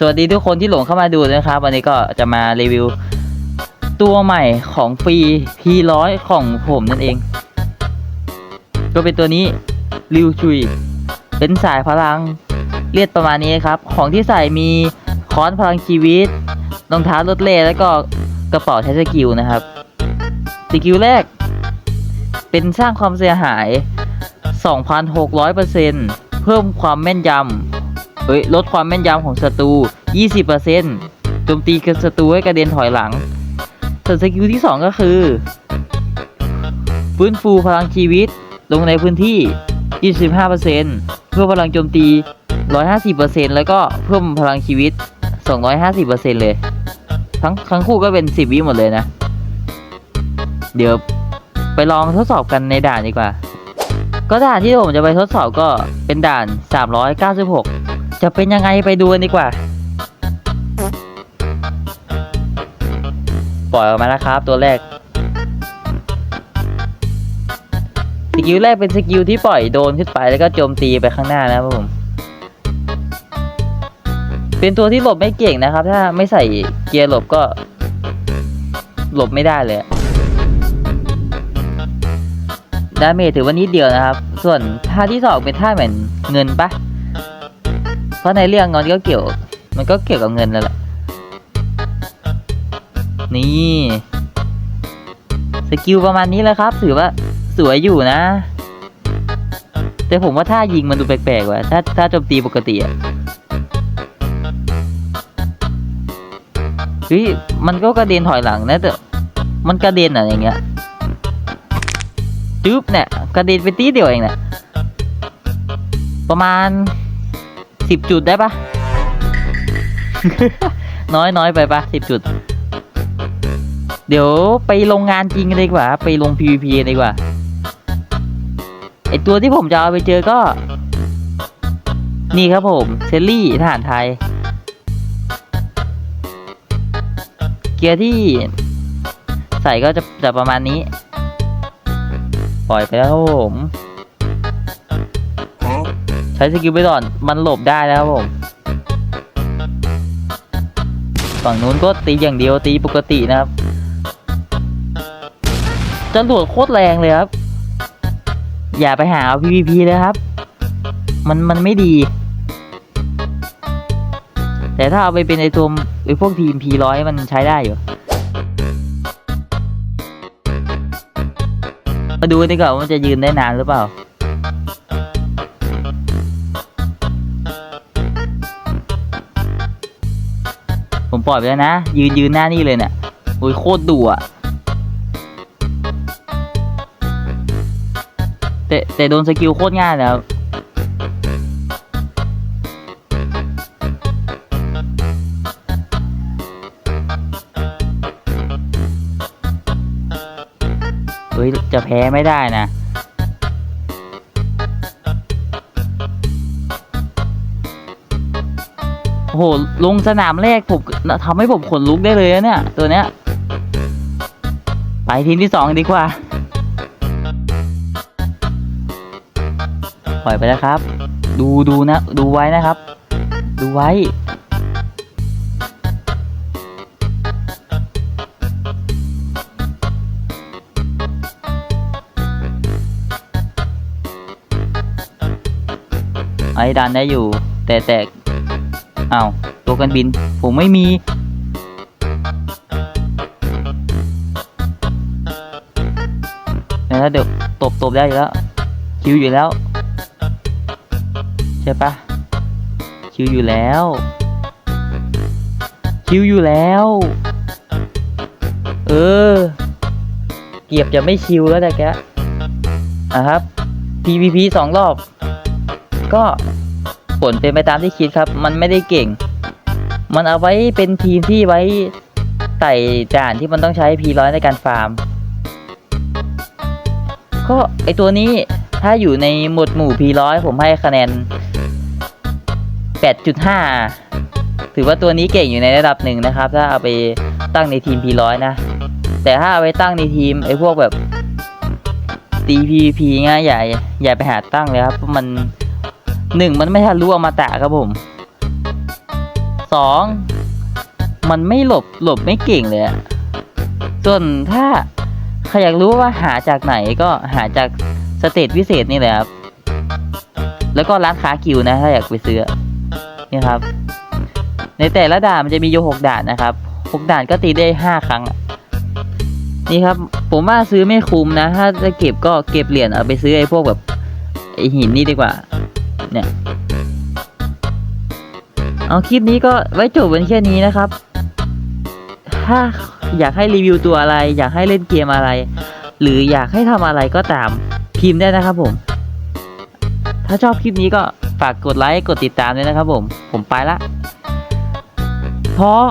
สวัสดีทุกคนที่หลงเข้ามาดูนะครับ วันนี้ก็จะมารีวิว ตัวใหม่ของฟรี P100 ของผมนั่นเอง ก็เป็นตัวนี้ริวชุย เป็นสายพลังเลียดประมาณนี้ครับ ของที่ใส่มีค้อนพลังชีวิตรองเท้ารถเล่แล้วก็กระเป๋าใช้สกิลนะครับสกิลแรก เป็นสร้างความเสียหาย 2,600%เพิ่มความแม่นยำ เอ้ยลดความแม่นยำของศัตรู 20%โจมตีกับศัตรูให้กระเด็นถอยหลังส่วนสกิลที่ 2 ก็คือฟื้นฟูพลังชีวิตลงในพื้นที่ 25%เพิ่มพลังโจมตี 150%แล้วก็เพิ่มพลังชีวิต 250%เลย ทั้งทั้งคู่ก็เป็น 10 วิหมดเลยนะ เดี๋ยวไปลองทดสอบกันในด่านดีกว่า ก็ด่านที่ผมจะไปทดสอบก็เป็นด่าน 396 จะเป็นยังไงไปดูกันดีกว่า ปล่อยออกมาแล้วครับ ตัวแรก สกิลแรกเป็นสกิลที่ปล่อยโดนขึ้นไปแล้วก็โจมตีไปข้างหน้านะครับผม เป็นตัวที่หลบไม่เก่งนะครับ ถ้าไม่ใส่เกียร์หลบก็ หลบไม่ได้เลยดาเมจถือว่านิดเดียวนะครับ ส่วนท่าที่สองเป็นท่าเหมือนเงินปะ เพราะในเรื่องมันก็เกี่ยว มันก็เกี่ยวกับเงินนั่นแหละนี่ สกิลประมาณนี้แหละครับ ถือว่าสวยอยู่นะ แต่ผมว่าท่ายิงมันดูแปลกๆว่ะ ถ้าถ้าโจมตีปกติอะเฮ้ยมันก็กระเด็นถอยหลังนะแต่มันกระเด็นอะอย่างเงี้ยจึ๊บเนี่ยกระเด็นไปตีเดียวเองเนี่ยประมาณ สิบจุดได้ปะ น้อยน้อยไปปะสิบจุด เดี๋ยวไปลงงานจริงกันดีกว่า ไปลง PVP ดีกว่า ไอตัวที่ผมจะเอาไปเจอก็ นี่ครับผม เซลลี่ทหารไทย เกียร์ที่ใส่ก็จะจะประมาณนี้ ปล่อยไปแล้วครับผม ใช้สกิลไปก่อน มันหลบได้แล้วครับผม ฝั่งนู้นก็ตีอย่างเดียวตีปกตินะครับจรวดโคตรแรงเลยครับ อย่าไปหาเอา PVP เลยครับ มันมันไม่ดี แต่ถ้าเอาไปเป็นไอตัวไอพวกทีม P100 มันใช้ได้อยู่ มาดูดีกว่าว่ามันจะยืนได้นานหรือเปล่า ปล่อยไปแล้วนะ ยืนยืนหน้านี่เลยเนี่ยโอ้ยโคตรดุอะแต่แต่โดนสกิลโคตรง่ายแล้วเฮ้ยจะแพ้ไม่ได้นะ โอ้โหลงสนามแรกผมทำให้ผมขนลุกได้เลยเนี่ย ตัวเนี้ย ไปทีมที่สองดีกว่า ปล่อยไปแล้วครับ ดูดูนะ ดูไว้นะครับ ดูไว้ไอ้ดันได้อยู่ แต่แต่ อ้าวตัวกันบิน ผมไม่มี แล้วเดี๋ยวตบตบได้อยู่แล้วคิวอยู่แล้ว ใช่ปะคิวอยู่แล้ว คิวอยู่แล้ว เออ เกียบจะไม่คิวแล้วแต่แกอะครับ PVP สองรอบ ก็ ผลเป็นไปตามที่คิดครับ มันไม่ได้เก่ง มันเอาไว้เป็นทีมที่ไว้ไต่ด่านที่มันต้องใช้ P100 ในการฟาร์ม ก็ไอตัวนี้ถ้าอยู่ในหมวดหมู่ P100 ผมให้คะแนน 8.5 ถือว่าตัวนี้เก่งอยู่ในระดับหนึ่งนะครับ ถ้าเอาไปตั้งในทีม P100 นะ แต่ถ้าเอาไปตั้งในทีมไอพวกแบบตี PVP ง่ายอย่าอย่าไปหาตั้งเลยครับเพราะมัน หนึ่งมันไม่ทันรู้อมตะครับผมสองมันไม่หลบหลบไม่เก่งเลยอะส่วนถ้าใครอยากรู้ว่าหาจากไหนก็หาจากสเตจพิเศษนี่แหละครับ แล้วก็ร้านค้ากิวนะ ถ้าอยากไปซื้อนี่ครับ ในแต่ละด่านมันจะมีอยู่หกด่านนะครับหกด่านก็ตีได้ห้าครั้ง นี่ครับ ผมว่าซื้อไม่คุ้มนะ ถ้าจะเก็บก็เก็บเหรียญเอาไปซื้อไอ้พวกแบบไอ้หินนี่ดีกว่า เนี่ย เอาคลิปนี้ก็ไว้จบกันแค่นี้นะครับ ถ้าอยากให้รีวิวตัวอะไร อยากให้เล่นเกมอะไร หรืออยากให้ทำอะไรก็ตามพิมพ์ได้นะครับผม ถ้าชอบคลิปนี้ก็ฝากกดไลค์ กดติดตามด้วยนะครับผม ผมไปละเพราะ